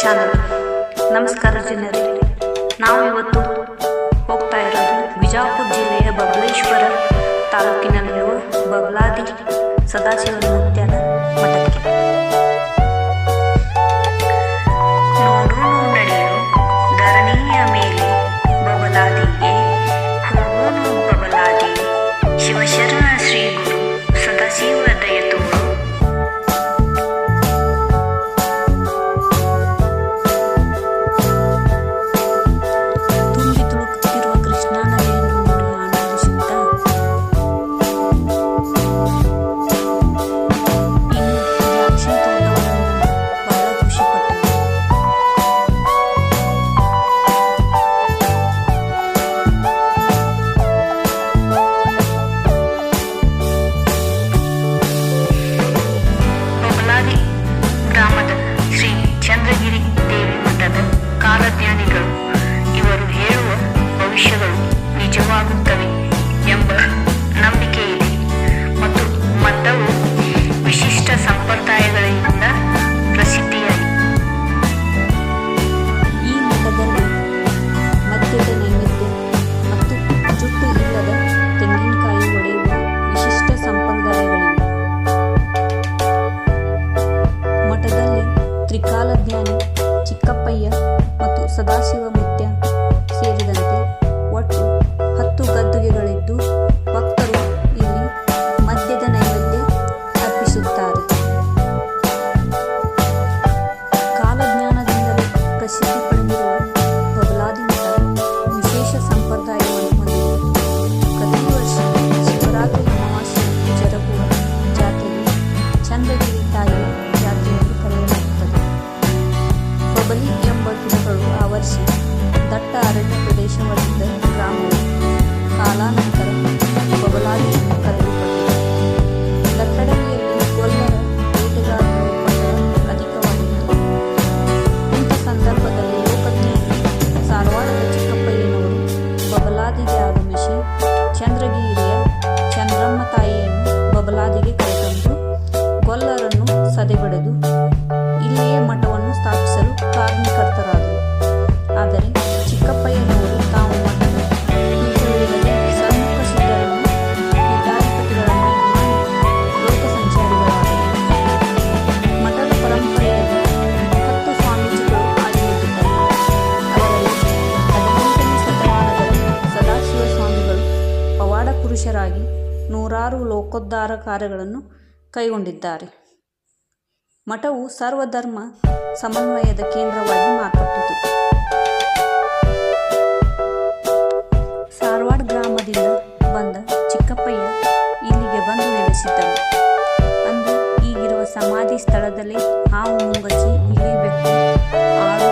Channel. ನಮಸ್ಕಾರ ಜನರೇ. ನಾವು ಇವತ್ತು ಹೋಗ್ತಾ ಇರೋದು ವಿಜಾಪುರ ಜಿಲ್ಲೆಯ ಬಬಲೇಶ್ವರ ತಾಲೂಕಿನಲ್ಲಿರುವ ಬಬಲಾದಿ ಸದಾಶಿವನ ಚಿಕ್ಕಪ್ಪಯ್ಯ ಮತ್ತು ಸದಾಶಿವ ಸಲುವಾಗಿ ನೂರಾರು ಲೋಕೋದ್ಧಾರ ಕಾರ್ಯಗಳನ್ನು ಕೈಗೊಂಡಿದ್ದಾರೆ. ಮಠವು ಸರ್ವಧರ್ಮ ಸಮನ್ವಯದ ಕೇಂದ್ರವಾಗಿ ಮಾರ್ಪಟ್ಟಿತು. ಸಾರ್ವಾಡ್ ಗ್ರಾಮದಿಂದ ಬಂದ ಚಿಕ್ಕಪ್ಪಯ್ಯ ಇಲ್ಲಿಗೆ ಬಂದು ನೆಲೆಸಿದ್ದರು. ಅಂದು ಈಗಿರುವ ಸಮಾಧಿ ಸ್ಥಳದಲ್ಲಿ ಹಾವು ಮುಂಗಚಿ ಇಲಿ ಆರು